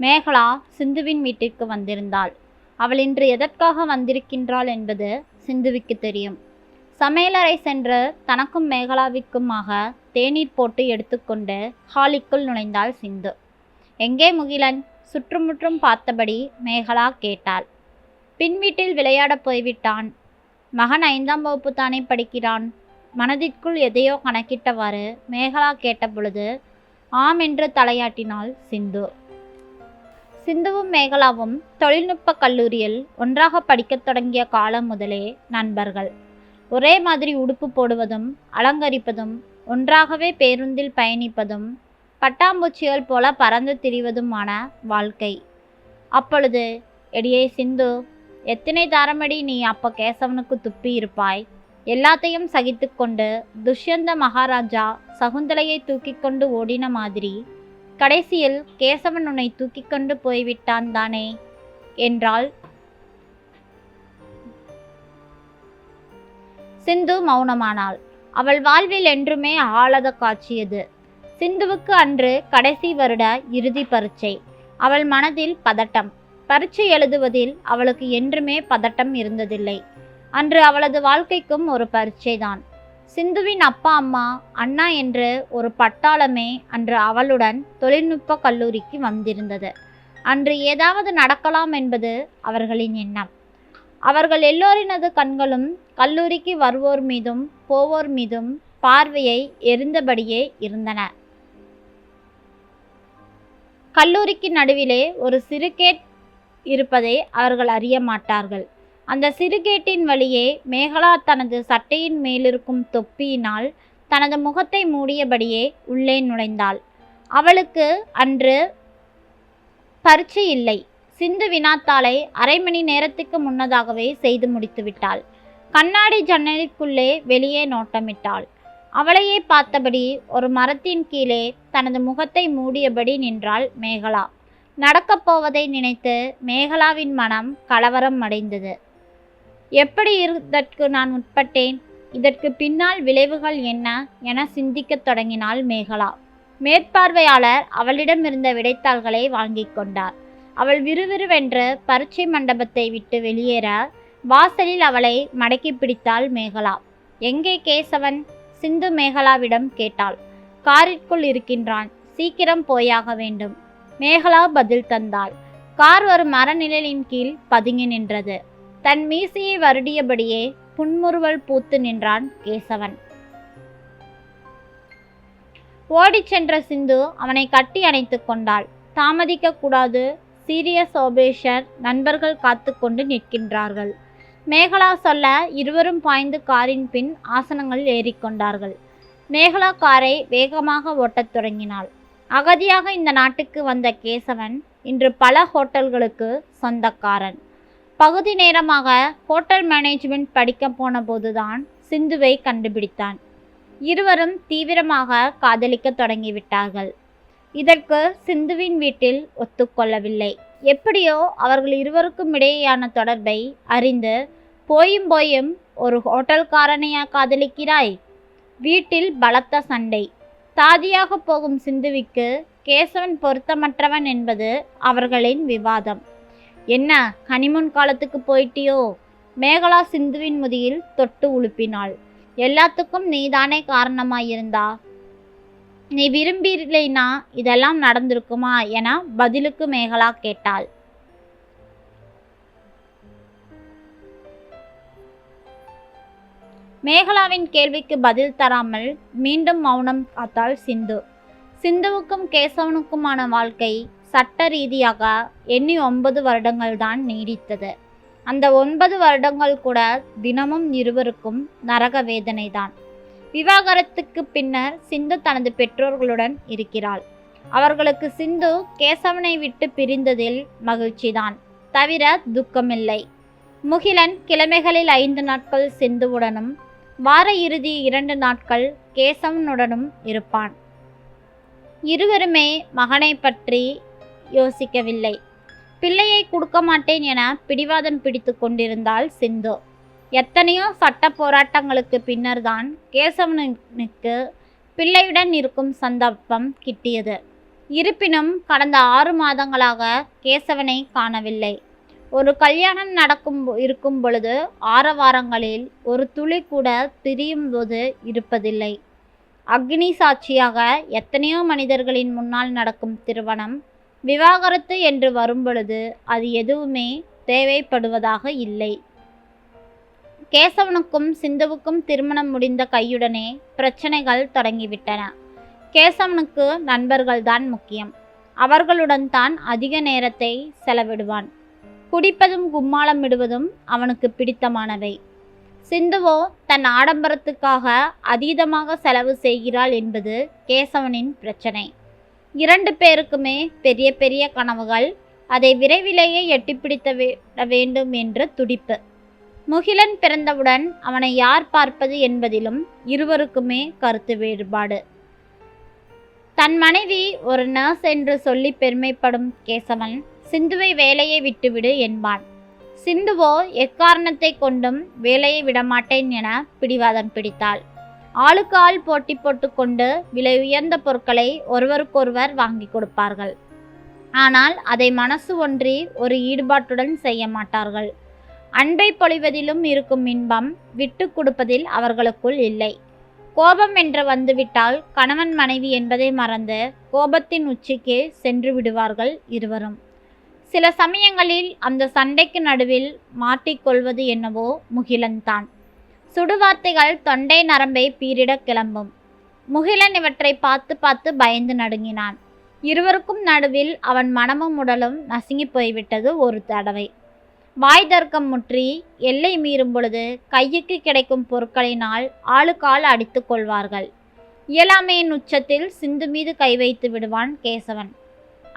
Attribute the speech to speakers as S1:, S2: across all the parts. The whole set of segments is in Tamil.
S1: மேகலா சிந்துவின் வீட்டிற்கு வந்திருந்தாள். அவள் இன்று எதற்காக வந்திருக்கின்றாள் என்பது சிந்துவுக்கு தெரியும். சமையலறை சென்று தனக்கும் மேகலாவிற்குமாக தேநீர் போட்டு எடுத்துக்கொண்டு ஹாலிக்குள் நுழைந்தாள் சிந்து. எங்கே முகிலன்? சுற்றுமுற்றும் பார்த்தபடி மேகலா கேட்டாள். பின் வீட்டில் விளையாடப் போய்விட்டான். மகன் ஐந்தாம் வகுப்பு தானே படிக்கிறான். மனதிற்குள் எதையோ கணக்கிட்டவாறு மேகலா கேட்டபொழுது ஆம் என்று தலையாட்டினாள் சிந்து. சிந்துவும் மேகலாவும் தொழில்நுட்ப கல்லூரியில் ஒன்றாக படிக்கத் தொடங்கிய காலம் முதலே நண்பர்கள். ஒரே மாதிரி உடுப்பு போடுவதும் அலங்கரிப்பதும் ஒன்றாகவே பேருந்தில் பயணிப்பதும் பட்டாம்பூச்சிகள் போல பறந்து திரிவதுமான வாழ்க்கை. அப்பொழுது எடியே சிந்து எத்தனை தாரமடி நீ அப்ப கேசவனுக்கு துப்பி இருப்பாய்? எல்லாத்தையும் சகித்துக்கொண்டு துஷ்யந்த மகாராஜா சகுந்தலையை தூக்கி கொண்டு ஓடின மாதிரி கடைசியில் கேசவன் உன்னை தூக்கி கொண்டு போய்விட்டான் தானே? என்றாள். சிந்து மௌனமானாள். அவள் வாழ்வில் என்றுமே ஆழத காட்சியது. சிந்துவுக்கு அன்று கடைசி வருட இறுதி பரீட்சை. அவள் மனதில் பதட்டம். பரீட்சை எழுதுவதில் அவளுக்கு என்றுமே பதட்டம் இருந்ததில்லை. அன்று அவளது வாழ்க்கைக்கும் ஒரு பரீட்சைதான். சிந்துவின் அப்பா அம்மா அண்ணா என்று ஒரு பட்டாளமே அன்று அவளுடன் தொழில்நுட்ப கல்லூரிக்கு வந்திருந்தது. அன்று ஏதாவது நடக்கலாம் என்பது அவர்களின் எண்ணம். அவர்கள் எல்லோரினது கண்களும் கல்லூரிக்கு வருவோர் மீதும் போவோர் மீதும் பார்வையை எரிந்தபடியே இருந்தன. கல்லூரிக்கு நடுவிலே ஒரு சிறு கேட் இருப்பதை அவர்கள் அறிய மாட்டார்கள். அந்த சிறுகேட்டின் வழியே மேகலா தனது சட்டையின் மேலிருக்கும் தொப்பியினால் தனது முகத்தை மூடியபடியே உள்ளே நுழைந்தாள். அவளுக்கு அன்று பரீட்சை இல்லை. சிந்து வினாத்தாளை அரை மணி நேரத்துக்கு முன்னதாகவே செய்து முடித்துவிட்டாள் கண்ணாடி ஜன்னலுக்குள்ளே வெளியே நோட்டமிட்டாள். அவளையே பார்த்தபடி ஒரு மரத்தின் கீழே தனது முகத்தை மூடியபடி நின்றாள் மேகலா. நடக்கப் போவதை நினைத்து மேகலாவின் மனம் கலவரம் அடைந்தது. எப்படி இதற்கு நான் உட்பட்டேன் இதற்கு பின்னால் விளைவுகள் என்ன? என சிந்திக்கத் தொடங்கினாள் மேகலா. மேற்பார்வையாளர் அவளிடமிருந்த விடைத்தாள்களை வாங்கி கொண்டார். அவள் விறுவிறுவென்று பரீட்சை மண்டபத்தை விட்டு வெளியேற வாசலில் அவளை மடக்கி பிடித்தாள் மேகலா. எங்கே கேசவன்? சிந்து மேகலாவிடம் கேட்டாள். காரிற்குள் இருக்கின்றான். சீக்கிரம் போயாக வேண்டும். மேகலா பதில் தந்தாள். கார் ஒரு மரநிழலின் கீழ் பதுங்கி நின்றது. தன் மீசையை வருடியபடியே புன்முறுவல் பூத்து நின்றான் கேசவன். ஓடிச் சென்ற சிந்து அவனை கட்டி அணைத்து கொண்டாள். தாமதிக்க கூடாது சீரியஸ் ஓபேஷர் நண்பர்கள் காத்து கொண்டு நிற்கின்றார்கள். மேகலா சொல்ல இருவரும் பாய்ந்து காரின் பின் ஆசனங்கள் ஏறிக்கொண்டார்கள் மேகலா காரை வேகமாக ஓட்டத் தொடங்கினாள். அகதியாக இந்த நாட்டுக்கு வந்த கேசவன் இன்று பல ஹோட்டல்களுக்கு சொந்தக்காரன். பகுதி நேரமாக ஹோட்டல் மேனேஜ்மெண்ட் படிக்க போன போதுதான் சிந்துவை கண்டுபிடித்தான். இருவரும் தீவிரமாக காதலிக்க தொடங்கிவிட்டார்கள். இதற்கு சிந்துவின் வீட்டில் ஒத்துக்கொள்ளவில்லை. எப்படியோ அவர்கள் இருவருக்கும் இடையேயான தொடர்பை அறிந்து போயும் போயும் ஒரு ஹோட்டல்காரனையா காதலிக்கிறாய்? வீட்டில் பலத்த சண்டை. தாதியாக போகும் சிந்துவிக்கு கேசவன் பொருத்தமற்றவன் என்பது அவர்களின் விவாதம். என்ன ஹனிமூன் காலத்துக்கு போயிட்டியோ? மேகலா சிந்துவின் முதியில் தொட்டு உழுப்பினாள். எல்லாத்துக்கும் நீதானே காரணமாயிருந்தா? நீ விரும்பியில்லைனா இதெல்லாம் நடந்திருக்குமா என பதிலுக்கு மேகலா கேட்டாள். மேகலாவின் கேள்விக்கு பதில் தராமல் மீண்டும் மௌனம் காத்தாள் சிந்து. சிந்துவுக்கும் கேசவனுக்குமான வாழ்க்கை சட்ட ரீதியாக எண்ணி ஒன்பது வருடங்கள் தான் நீடித்தது. அந்த ஒன்பது வருடங்கள் கூட தினமும் இருவருக்கும் நரக வேதனைதான் விவாகரத்துக்கு பின்னர் சிந்து தனது பெற்றோர்களுடன் இருக்கிறாள். அவர்களுக்கு சிந்து கேசவனை விட்டு பிரிந்ததில் மகிழ்ச்சிதான் தவிர துக்கமில்லை. முகிலன் கிழமைகளில் ஐந்து நாட்கள் சிந்துவுடனும் வார இறுதி இரண்டு நாட்கள் கேசவனுடனும் இருப்பான். இருவருமே மகனை பற்றி யோசிக்கவில்லை. பிள்ளையை கொடுக்க மாட்டேன் என பிடிவாதம் பிடித்து கொண்டிருந்தாள் சிந்து. எத்தனையோ சட்ட போராட்டங்களுக்கு பின்னர்தான் கேசவனுக்கு பிள்ளையுடன் இருக்கும் சந்தர்ப்பம் கிட்டியது. இருப்பினும் கடந்த ஆறு மாதங்களாக கேசவனை காணவில்லை. ஒரு கல்யாணம் நடக்கும் இருக்கும் பொழுது ஆரவாரங்களில் ஒரு துளி கூட பிரியும் போது இருப்பதில்லை. அக்னி சாட்சியாக எத்தனையோ மனிதர்களின் முன்னால் நடக்கும் திருமணம் விவாகரத்து என்று வரும்பொழுது அது எதுவுமே தேவைப்படுவதாக இல்லை. கேசவனுக்கும் சிந்துவுக்கும் திருமணம் முடிந்த கையுடனே பிரச்சனைகள் தொடங்கிவிட்டன. கேசவனுக்கு நண்பர்கள்தான் முக்கியம். அவர்களுடன் தான் அதிக நேரத்தை செலவிடுவான். குடிப்பதும் கும்மாளம் விடுவதும் அவனுக்கு பிடித்தமானவை. சிந்துவோ தன் ஆடம்பரத்துக்காக அதீதமாக செலவு செய்கிறாள் என்பது கேசவனின் பிரச்சனை. இரண்டு பேருக்குமே பெரிய பெரிய கனவுகள். அதை விரைவிலேயே எட்டிப்பிடித்த விட வேண்டும் என்ற துடிப்பு. முகிலன் பிறந்தவுடன் அவனை யார் பார்ப்பது என்பதிலும் இருவருக்குமே கருத்து வேறுபாடு. தன் மனைவி ஒரு நர்ஸ் என்று சொல்லி பெருமைப்படும் கேசவன் சிந்துவை வேலையை விட்டுவிடு என்பான். சிந்துவோ எக்காரணத்தை கொண்டும் வேலையை விடமாட்டேன் என பிடிவாதம் பிடித்தாள். ஆளுக்கு ஆள் போட்டி போட்டுக்கொண்டு விலை உயர்ந்த பொருட்களை ஒருவருக்கொருவர் வாங்கி கொடுப்பார்கள். ஆனால் அதை மனசு ஒன்றி ஒரு ஈடுபாட்டுடன் செய்ய மாட்டார்கள். அன்பை பொழிவதிலும் இருக்கும் இன்பம் விட்டு கொடுப்பதில் அவர்களுக்குள் இல்லை. கோபம் என்று வந்துவிட்டால் கணவன் மனைவி என்பதை மறந்து கோபத்தின் உச்சிக்கே சென்று விடுவார்கள் இருவரும். சில சமயங்களில் அந்த சண்டைக்கு நடுவில் மாட்டிக்கொள்வது என்னவோ முகிலன்தான். சுடுவார்த்தைகள் தொண்டை நரம்பை பீரிட கிளம்பும். முகிலன் இவற்றை பார்த்து பார்த்து பயந்து நடுங்கினான். இருவருக்கும் நடுவில் அவன் மனமும் உடலும் நசுங்கி போய்விட்டது ஒரு தடவை. வாய் தர்க்கம் முற்றி எல்லை மீறும் பொழுது கையுக்கு கிடைக்கும் பொருட்களினால் ஆளுக்கால் அடித்து கொள்வார்கள். இயலாமையின் உச்சத்தில் சிந்து மீது கை வைத்து விடுவான் கேசவன்.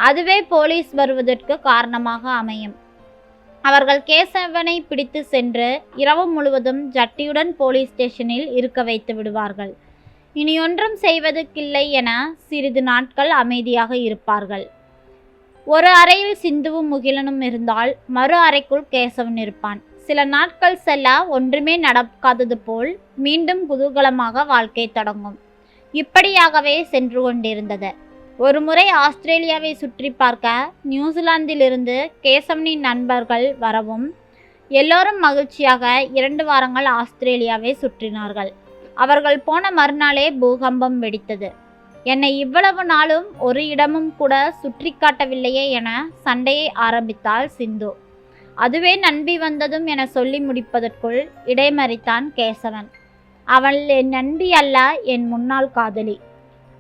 S1: அதுவே போலீஸ் வருவதற்கு காரணமாக அமையும். அவர்கள் கேசவனை பிடித்து சென்று இரவு முழுவதும் ஜட்டியுடன் போலீஸ் ஸ்டேஷனில் இருக்க வைத்து விடுவார்கள். இனி ஒன்றும் செய்வதற்கில்லை என சிறிது நாட்கள் அமைதியாக இருப்பார்கள். ஒரு அறையில் சிந்துவும் முகிலனும் இருந்தால் மறு அறைக்குள் கேசவன் இருப்பான். சில நாட்கள் செல்ல ஒன்றுமே நடக்காதது போல் மீண்டும் குதூகலமாக வாழ்க்கை தொடங்கும். இப்படியாகவே சென்று கொண்டிருந்தது. ஒரு முறை ஆஸ்திரேலியாவை சுற்றி பார்க்க நியூசிலாந்திலிருந்து கேசவனின் நண்பர்கள் வரவும் எல்லோரும் மகிழ்ச்சியாக இரண்டு வாரங்கள் ஆஸ்திரேலியாவை சுற்றினார்கள். அவர்கள் போன மறுநாளே பூகம்பம் வெடித்தது. என்னை இவ்வளவு நாளும் ஒரு இடமும் கூட சுற்றி காட்டவில்லையே என சண்டையை ஆரம்பித்தாள் சிந்து. அதுவே நண்பி வந்ததும் என சொல்லி முடிப்பதற்குள் இடைமறித்தான் கேசவன். அவள் என் நண்பி அல்ல என் முன்னாள் காதலி.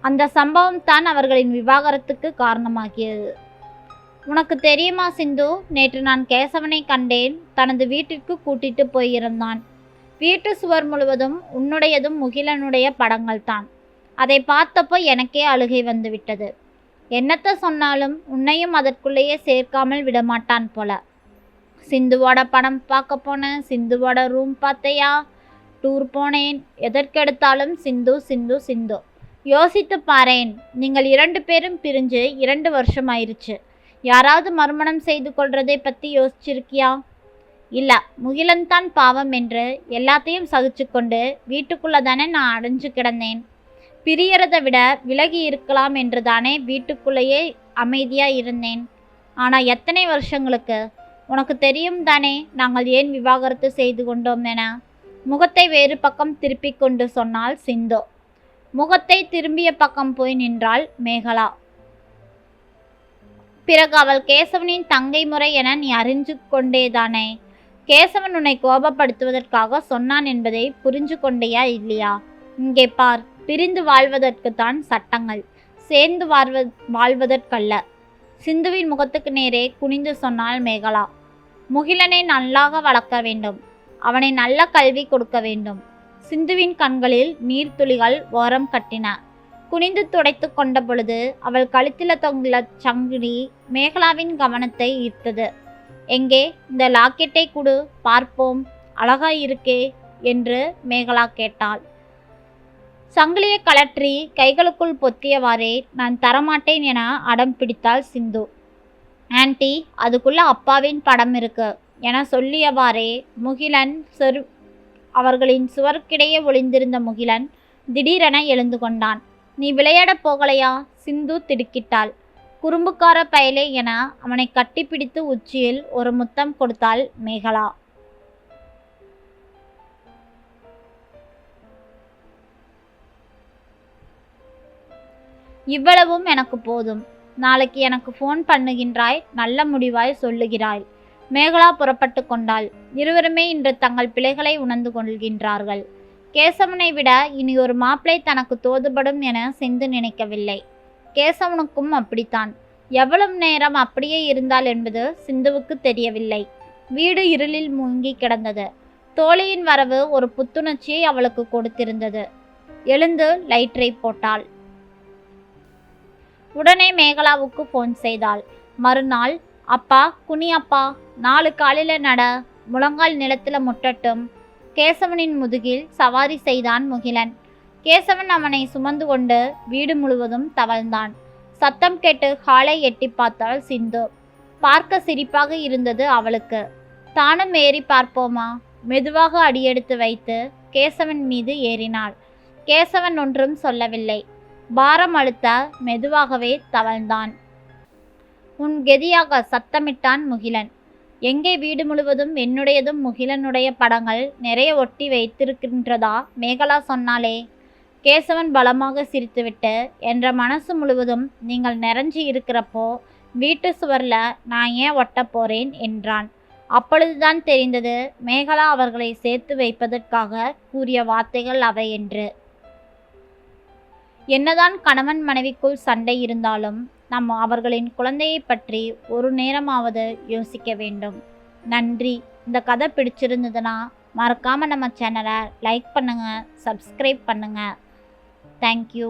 S1: அந்த சம்பவம் தான் அவர்களின் விவாகரத்துக்கு காரணமாகியது. உனக்கு தெரியுமா சிந்து? நேற்று நான் கேசவனை கண்டேன். தனது வீட்டிற்கு கூட்டிட்டு போயிருந்தான். வீட்டு சுவர் முழுவதும் உன்னுடையதும் முகிலனுடைய படங்கள் தான். அதை பார்த்தப்போ எனக்கே அழுகை வந்துவிட்டது. என்னத்த சொன்னாலும் உன்னையும் அதற்குள்ளேயே சேர்க்காமல் விடமாட்டான் போல. சிந்துவோட படம் பார்க்க போனேன். சிந்துவோட ரூம் பார்த்தையா? டூர் போனேன். எதற்கெடுத்தாலும் சிந்து சிந்து சிந்து. யோசித்து பாரேன் நீங்கள் இரண்டு பேரும் பிரிஞ்சு இரண்டு வருஷம் ஆயிடுச்சு யாராவது மறுமணம் செய்து கொள்றதை பற்றி யோசிச்சிருக்கியா? இல்லை முகிலன்தான் பாவம் என்று எல்லாத்தையும் சகிச்சு கொண்டு வீட்டுக்குள்ளே தானே நான் அடைஞ்சு கிடந்தேன். பிரியறதை விட விலகி இருக்கலாம் என்று தானே வீட்டுக்குள்ளேயே அமைதியாக இருந்தேன். ஆனால் எத்தனை வருஷங்களுக்கு? உனக்கு தெரியும் தானே நாங்கள் ஏன் விவாகரத்து செய்து கொண்டோம் என. முகத்தை வேறு பக்கம் திருப்பிக் கொண்டு சொன்னால் சிந்து. முகத்தை திரும்பிய பக்கம் போய் நின்றாள் மேகலா. பிறகு அவள் கேசவனின் தங்கை முறை என நீ அறிஞ்சு கொண்டேதானே? கேசவன் உன்னை கோபப்படுத்துவதற்காக சொன்னான் என்பதை புரிஞ்சு கொண்டேயா இல்லையா? இங்கே பார் பிரிந்து வாழ்வதற்குத்தான் சட்டங்கள் சேர்ந்து வாழ்வ வாழ்வதற்கல்ல. சிந்துவின் முகத்துக்கு நேரே குனிந்து சொன்னாள் மேகலா. முகிலனை நல்லாக வளர்க்க வேண்டும். அவனை நல்ல கல்வி கொடுக்க வேண்டும். சிந்துவின் கண்களில் நீர்த்துளிகள் ஓரம் கட்டின. குனிந்து துடைத்து கொண்ட பொழுது அவள் கழுத்தில் தொங்கில சங்கிலி மேகலாவின் கவனத்தை ஈர்த்தது. எங்கே? இந்த லாக்கெட்டை கொடு பார்ப்போம். அழகா இருக்கே என்று மேகலா கேட்டாள். சங்கிலியை கழற்றி கைகளுக்குள் பொத்தியவாறே நான் தரமாட்டேன் என அடம் பிடித்தாள் சிந்து. ஆன்ட்டி அதுக்குள்ள அப்பாவின் படம் இருக்கு என சொல்லியவாறே முகிலன் செரு அவர்களின் சுவர்க்கிடையே ஒளிந்திருந்த முகிலன் திடீரென எழுந்து கொண்டான். நீ விளையாடப் போகலையா? சிந்து திடுக்கிட்டாள். குறும்புக்கார பயலே என அவனை கட்டிப்பிடித்து உச்சியில் ஒரு முத்தம் கொடுத்தாள் மேகலா. இவ்வளவும் எனக்கு போதும். நாளைக்கு எனக்கு ஃபோன் பண்ணுகின்றாய். நல்ல முடிவாய் சொல்லுகிறாய். மேகலா புறப்பட்டு கொண்டாள். இருவருமே இன்று தங்கள் பிழைகளை உணர்ந்து கொள்கின்றார்கள். கேசவனை விட இனி ஒரு மாப்பிளை தனக்கு தோதுபடும் என சிந்து நினைக்கவில்லை. கேசவனுக்கும் அப்படித்தான். எவ்வளவு நேரம் அப்படியே இருந்தால் என்பது சிந்துவுக்கு தெரியவில்லை. வீடு இருளில் மூங்கி கிடந்தது. தோழியின் வரவு ஒரு புத்துணர்ச்சியை அவளுக்கு கொடுத்திருந்தது. எழுந்து லைட்டரை போட்டாள். உடனே மேகலாவுக்கு ஃபோன் செய்தாள். மறுநாள் அப்பா குனி அப்பா நாலு காலில நட முழங்கால் நிலத்தில் முட்டட்டும். கேசவனின் முதுகில் சவாரி செய்தான் முகிலன். கேசவன் அவனை சுமந்து கொண்டு வீடு முழுவதும் தவழ்ந்தான். சத்தம் கேட்டு ஹாலை எட்டி பார்த்தாள் சிந்து. பார்க்க சிரிப்பாக இருந்தது அவளுக்கு. தானும் ஏறி பார்ப்போமா? மெதுவாக அடியெடுத்து வைத்து கேசவன் மீது ஏறினாள். கேசவன் ஒன்றும் சொல்லவில்லை. பாரம் அழுத்த மெதுவாகவே தவழ்ந்தான். உன் கெதியாக சத்தமிட்டான் முகிலன். எங்கே வீடு முழுவதும் என்னுடையதும் முகிலனுடைய படங்கள் நிறைய ஒட்டி வைத்திருக்கின்றதா? மேகலா சொன்னாலே கேசவன் பலமாக சிரித்துவிட்டு என்ற மனசு முழுவதும் நீங்கள் நிறைஞ்சி இருக்கிறப்போ வீட்டு சுவரில் நான் ஏன் ஒட்ட போறேன்? என்றான். அப்பொழுதுதான் தெரிந்தது மேகலா அவர்களை சேர்த்து வைப்பதற்காக கூறிய வார்த்தைகள் அவை என்று. என்னதான் கணவன் மனைவிக்குள் சண்டை இருந்தாலும் நம்ம அவர்களின் குழந்தையை பற்றி ஒரு நேரமாவது யோசிக்க வேண்டும். நன்றி. இந்த கதை பிடிச்சிருந்ததுன்னா மறக்காமல் நம்ம சேனலை லைக் பண்ணுங்கள் சப்ஸ்கிரைப் பண்ணுங்கள் தேங்க்யூ